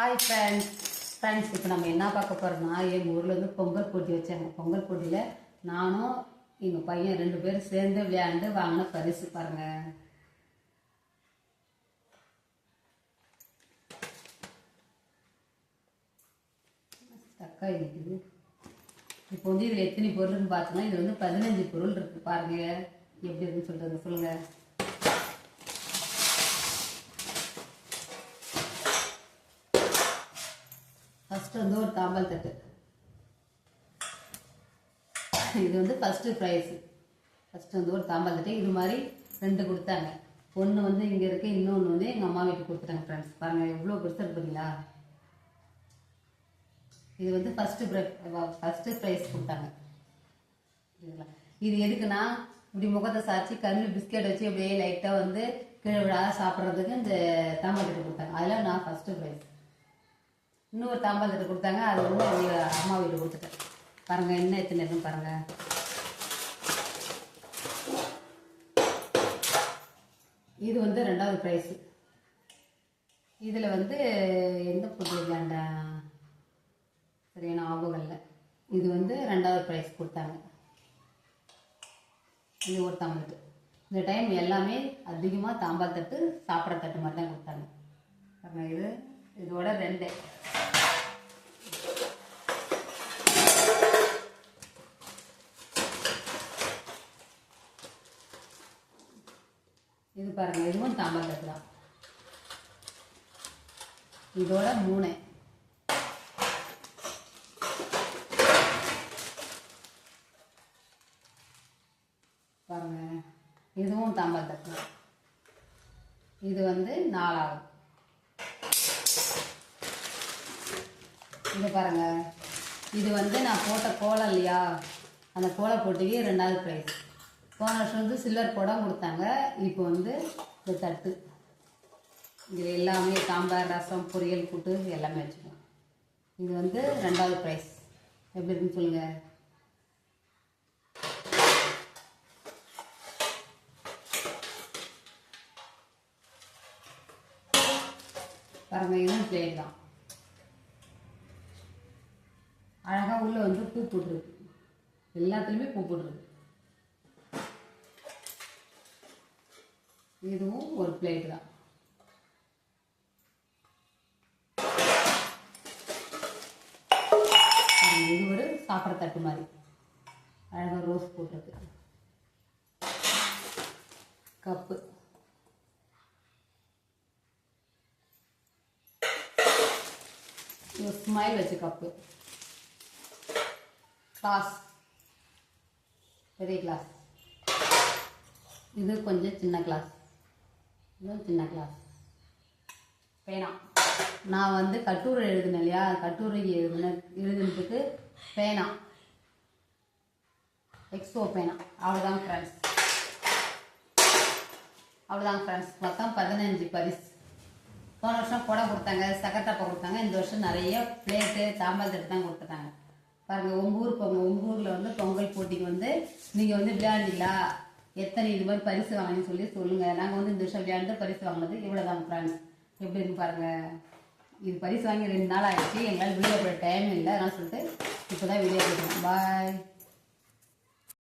Hi friends friends இப்போ நம்ம என்ன பார்க்க போகிறோம்னா எங்கள் ஊரில் வந்து பொங்கல் போட்டி வச்சாங்க. பொங்கல் போட்டியில் நானும் எங்கள் பையன் ரெண்டு பேரும் சேர்ந்து விளையாண்டு வாங்கின பரிசு பாருங்க. தக்காளி இருக்குது. இப்போ வந்து இதில் எத்தனை பொருள்னு பார்த்தோம்னா இது வந்து பதினஞ்சு பொருள் இருக்குது பாருங்க. எப்படி இருக்குன்னு சொல்கிறது சொல்லுங்கள் ஃபஸ்ட்டு வந்து ஒரு தாம்பல் தட்டு. இது வந்து ஃபஸ்ட்டு ப்ரைஸு ஃபஸ்ட்டு வந்து ஒரு தாம்பல் தட்டு. இது மாதிரி ரெண்டு கொடுத்தாங்க. ஒன்று வந்து இங்கே இருக்குது இன்னொன்று வந்து எங்கள் அம்மா வீட்டுக்கு கொடுத்துட்டாங்க ஃப்ரெண்ட்ஸ் பாருங்கள் எவ்வளோ பெருசாக இருப்பீங்களா இது வந்து ஃபஸ்ட்டு ஃபஸ்ட்டு ப்ரைஸ் கொடுத்தாங்க. சரிங்களா? இது எதுக்குன்னா இப்படி முகத்தை சாய்ச்சி கண்ணில் பிஸ்கெட் வச்சு அப்படியே லைட்டாக வந்து கீழே விழாத சாப்பிட்றதுக்கு இந்த தாம்பல் தட்டு கொடுத்தாங்க. அதில் நான் ஃபஸ்ட்டு ப்ரைஸ் இன்னொரு தாம்பாளத்தை தட்டு கொடுத்தாங்க. அது வந்து அவங்க அம்மா வீடு கொடுத்துட்டேன். பாருங்கள் என்ன எத்தனை இருக்கும் பாருங்கள் இது வந்து ரெண்டாவது ப்ரைஸு இதில் வந்து எந்த பொருள் சரியான ஞாபகம் இல்லை இது வந்து ரெண்டாவது ப்ரைஸ் கொடுத்தாங்க. இது ஒரு தாம்பால் இந்த டைம் எல்லாமே அதிகமாக தாம்பால் தட்டு சாப்பிட்ற தட்டு மாதிரி தான் கொடுத்தாங்க. பாருங்கள் இது இதோட ரெண்டு இது பாருங்க இதுவும் தாம்பால் தட்டு தான். இதோட மூணு. பாருங்க இதுவும் தாம்பால் தட்டு தான். இது வந்து நாலாவது. இது பாருங்க. இது வந்து நான் போட்ட கோலம் இல்லையா? அந்த கோலை போட்டிக்கு ரெண்டாவது ப்ரைஸ் போன வருஷம் வந்து சில்வர் குடம் கொடுத்தாங்க. இப்போ வந்து இந்த தட்டு. இதில் எல்லாமே சாம்பார் ரசம் பொரியல் கூட்டு எல்லாமே வச்சுக்கோம் இது வந்து ரெண்டாவது ப்ரைஸ் எப்படி இருக்குன்னு சொல்லுங்கள் பாருங்க இதுவும் பிளேட் தான். அழகாக உள்ளே வந்து பூ போட்டுருக்கு. எல்லாத்துலேயுமே பூ போட்டுருக்கு. இதுவும் ஒரு பிளேட் தான். இது ஒரு சாப்பிட்ற தட்டு மாதிரி. அழகாக ரோஸ் போட்டிருக்கு. கப்பு. இது ஸ்மைல் வச்ச கப்பு. கிளாஸ் பெரிய கிளாஸ் இது கொஞ்சம் சின்ன கிளாஸ் இதுவும் சின்ன கிளாஸ் பேனா. நான் வந்து கட்டுரை எழுதினேன் இல்லையா? கட்டுரை எழுதின எழுதுனதுக்கு பேனா. எக்ஸ்போ பேனா. அவ்வளோதான் ஃப்ரெண்ட்ஸ் அவ்வளோதான் ஃப்ரெண்ட்ஸ் மொத்தம் பதினஞ்சு பரிசு. போன வருஷம் குடம் கொடுத்தாங்க. சக்கரட்டப்பா கொடுத்தாங்க. இந்த வருஷம் நிறைய பிளேட்டு தாம்பால் தட்டு தான் கொடுத்துட்டாங்க. பாருங்கள் உங்கள் ஊர் பொங்கல் உங்கள் ஊரில் வந்து பொங்கல் போட்டிக்கு வந்து நீங்கள் வந்து விளையாண்டீங்களா எத்தனை இது மாதிரி பரிசு வாங்கினு சொல்லி சொல்லுங்கள் நாங்கள் வந்து இந்த வருஷம் விளையாண்டு பரிசு வாங்கினது இவ்வளோ தான் ஃப்ரெண்ட்ஸ் எப்படி பாருங்கள் இது பரிசு வாங்கி ரெண்டு நாள் ஆயிடுச்சு. எங்களால் வீடியோ போட டைம் இல்லை. அதனால் சொல்லிட்டு இப்போ தான் வீடியோ போடுறோம் பாய்